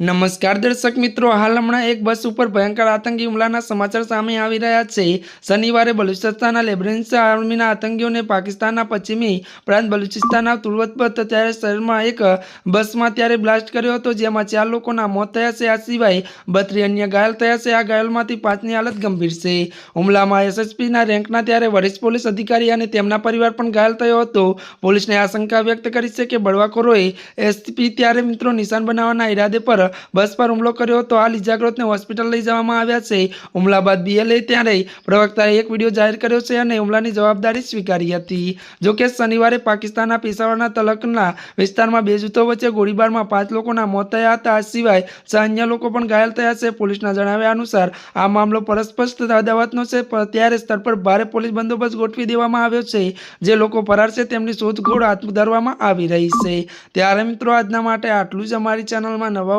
નમસ્કાર દર્શક મિત્રો, હાલ હમણાં એક બસ ઉપર ભયંકર આતંકી હુમલાના સમાચાર સામે આવી રહ્યા છે. શનિવારે બલુચિસ્તાનના લેબરેન્સ આર્મીના આતંકીઓને પાકિસ્તાનના પશ્ચિમી પ્રાંત બલુચિસ્તાનના તુર્વતપત ત્યારે શહેરમાં એક બસમાં ત્યારે બ્લાસ્ટ કર્યો હતો, જેમાં ચાર લોકોના મોત થયા છે. આ સિવાય બત્રી અન્ય ઘાયલ થયા છે. આ ઘાયલમાંથી પાંચની હાલત ગંભીર છે. હુમલામાં એસએસપીના રેન્કના ત્યારે વરિષ્ઠ પોલીસ અધિકારી અને તેમના પરિવાર પણ ઘાયલ થયો હતો. પોલીસને આશંકા વ્યક્ત કરી છે કે બળવાખોરોએ એસપી ત્યારે મિત્રો નિશાન બનાવવાના ઈરાદે પર બસ પર હુમલો કર્યો હતો. હાલ ઇજાગ્રસ્તને હોસ્પિટલ લઈ જવામાં આવ્યા છે. હુમલા બાદ બીએલએ ત્યારે પ્રવક્તાએ એક વીડિયો જાહેર કર્યો છે અને હુમલાની જવાબદારી સ્વીકારી હતી. જોકે શનિવારે પાકિસ્તાનના પેશાવરના તલકના વિસ્તારમાં બે જૂથો વચ્ચે ગોળીબારમાં પાંચ લોકોના મોત થયા હતા. આ સિવાય છ અન્ય લોકો પણ ઘાયલ થયા છે. પોલીસના જણાવ્યા અનુસાર આ મામલો પરસ્પષ્ટ અદાવતનો છે. ત્યારે સ્થળ પર ભારે પોલીસ બંદોબસ્ત ગોઠવી દેવામાં આવ્યો છે. જે લોકો ફરાર છે તેમની શોધખોળ હાથ ધરવામાં આવી રહી છે. ત્યારે મિત્રો, આજના માટે આટલું જ. અમારી ચેનલમાં નવા